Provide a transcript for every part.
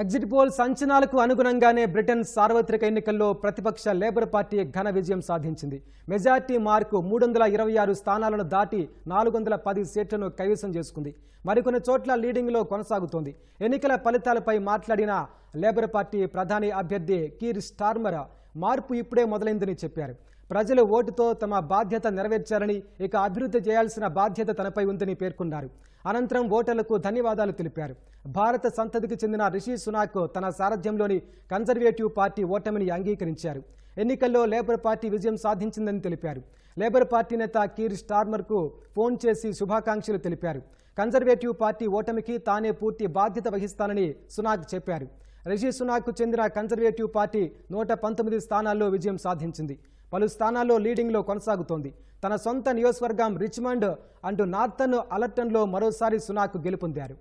Exit poll సంచనాలకు అనుగుణంగానే Britain సార్వత్రిక ఎన్నికల్లో ప్రతిపక్ష లేబర్ పార్టీ ఘన విజయం సాధించింది. మెజార్టీ మార్కు మూడు వందల ఇరవై ఆరు స్థానాలను దాటి నాలుగు వందల పది సీట్లను కైవసం చేసుకుంది. మరికొన్ని చోట్ల లీడింగ్లో కొనసాగుతోంది. ఎన్నికల ఫలితాలపై మాట్లాడిన లేబర్ పార్టీ ప్రధాని అభ్యర్థి కీర్ స్టార్మర్ మార్పు ఇప్పుడే మొదలైందని చెప్పారు. ప్రజలు ఓటుతో తమ బాధ్యత నెరవేర్చారని ఇక అభివృద్ధి చేయాల్సిన బాధ్యత తనపై ఉందని పేర్కొన్నారు. అనంతరం ఓటర్లకు ధన్యవాదాలు తెలిపారు. భారత సంతతికి చెందిన రిషి సునాక్ తన సారథ్యంలోని కన్జర్వేటివ్ పార్టీ ఓటమిని అంగీకరించారు. ఎన్నికల్లో లేబర్ పార్టీ విజయం సాధించిందని తెలిపారు. లేబర్ పార్టీ నేత కీర్ స్టార్మర్కు ఫోన్ చేసి శుభాకాంక్షలు తెలిపారు. కన్జర్వేటివ్ పార్టీ ఓటమికి తానే పూర్తి బాధ్యత వహిస్తానని సునాక్ చెప్పారు. రిషి సునాక్కు చెందిన కన్జర్వేటివ్ పార్టీ నూట పంతొమ్మిది స్థానాల్లో విజయం సాధించింది. పలు స్థానాల్లో లీడింగ్లో కొనసాగుతోంది. తన సొంత నియోజకవర్గం రిచ్మండ్ అంటూ నార్థన్ అలర్టన్లో మరోసారి సునాక్ గెలుపొందారు.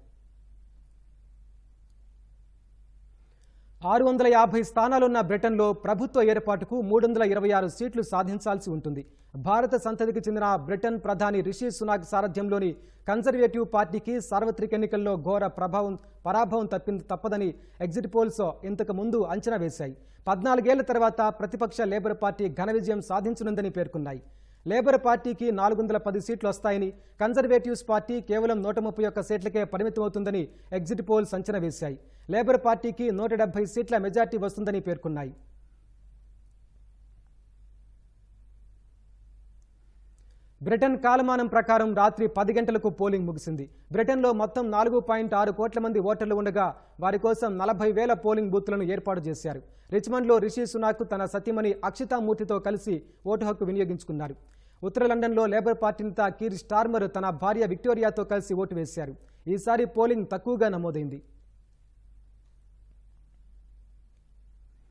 ఆరు వందల యాభై స్థానాలున్న బ్రిటన్లో ప్రభుత్వ ఏర్పాటుకు మూడు వందల ఇరవై ఆరు సీట్లు సాధించాల్సి ఉంటుంది. భారత సంతతికి చెందిన బ్రిటన్ ప్రధాని రిషి సునాక్ సారథ్యంలోని కన్జర్వేటివ్ పార్టీకి సార్వత్రిక ఎన్నికల్లో ఘోర ప్రభావం పరాభవం తప్పి తప్పదని ఎగ్జిట్ పోల్స్ ఇంతకు ముందు అంచనా వేశాయి. పద్నాలుగేళ్ళ తర్వాత ప్రతిపక్ష లేబర్ పార్టీ ఘన విజయం సాధించనుందని పేర్కొన్నాయి. లేబర్ పార్టీకి నాలుగు వందల పది సీట్లు వస్తాయని కన్జర్వేటివ్స్ పార్టీ కేవలం నూట ముప్పై ఒక్క సీట్లకే పరిమితమవుతుందని ఎగ్జిట్ పోల్స్ అంచనా వేశాయి. లేబర్ పార్టీకి నూట డెబ్బై సీట్ల మెజార్టీ వస్తుందని పేర్కొన్నాయి. బ్రిటన్ కాలమానం ప్రకారం రాత్రి పది గంటలకు పోలింగ్ ముగిసింది. బ్రిటన్లో మొత్తం నాలుగు పాయింట్ ఆరు కోట్ల మంది ఓటర్లు ఉండగా వారి కోసం నలభై వేల పోలింగ్ బూత్లను ఏర్పాటు చేశారు. రిచ్మండ్లో రిషి సునాక్ తన సతీమణి అక్షితామూర్తితో కలిసి ఓటు హక్కు వినియోగించుకున్నారు. ఉత్తర లండన్లో లేబర్ పార్టీ నేత కీర్ స్టార్మర్ తన భార్య విక్టోరియాతో కలిసి ఓటు వేశారు. ఈసారి పోలింగ్ తక్కువగా నమోదైంది.